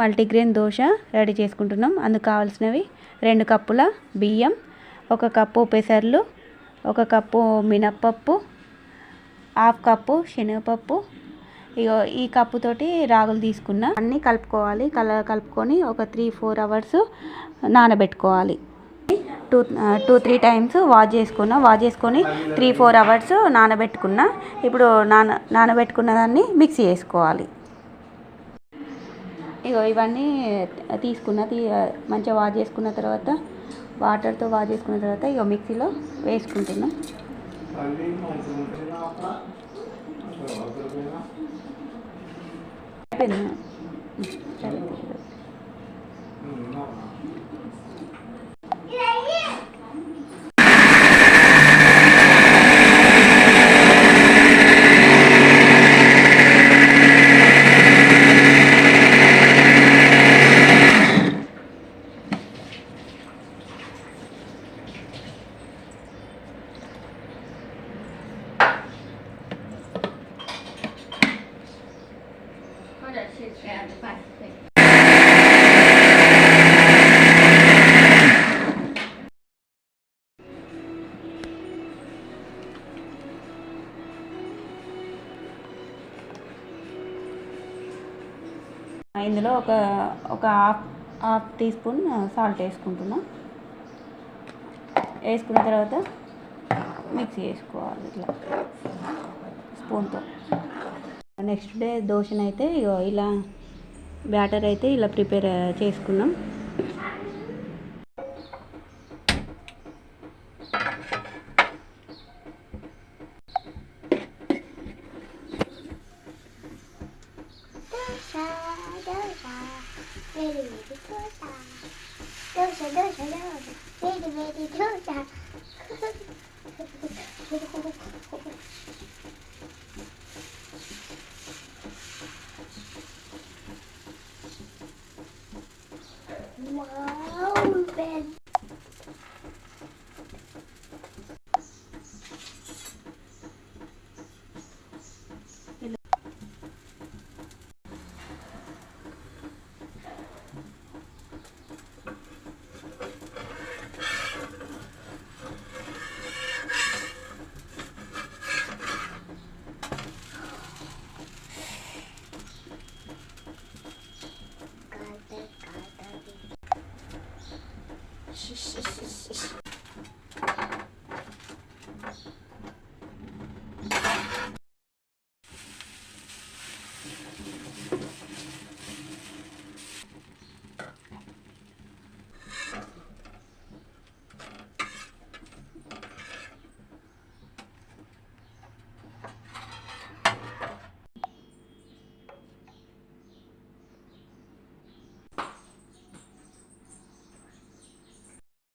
Multigrain dosa ready చేసుకుంటున్నాం. అందుకు కావాల్సినవి రెండు కప్పుల బియ్యం ఒక కప్పు పెసర్లు ఒక కప్పు మినప్పప్పు హాఫ్ కప్పు శనగపప్పు. ఇగో ఈ కప్పుతోటి రాగులు తీసుకున్న అన్నీ కలుపుకోవాలి. కల కలుపుకొని ఒక త్రీ ఫోర్ అవర్స్ నానబెట్టుకోవాలి. Two two three times wash చేసుకున్నా. వాష్ చేసుకొని త్రీ ఫోర్ అవర్స్ నానబెట్టుకున్నా. ఇప్పుడు నాన నానబెట్టుకున్న దాన్ని మిక్సీ చేసుకోవాలి. ఇగో ఇవన్నీ తీసుకున్న తీ మంచిగా వాష్ చేసుకున్న తర్వాత వాటర్తో వాష్ చేసుకున్న తర్వాత ఇగో మిక్సీలో వేసుకుంటున్నాం. అయిపోయింది? ఇందులో ఒక ఒక half half teaspoon salt వేసుకుంటున్నా. వేసుకున్న తర్వాత మిక్స్ చేసుకోవాలి ఇట్లా స్పూన్తో. నెక్స్ట్ డే దోశనైతే ఇగో ఇలా బ్యాటర్ అయితే ఇలా ప్రిపేర్ చేసుకున్నాం. Wow, Ben. 是是是是是。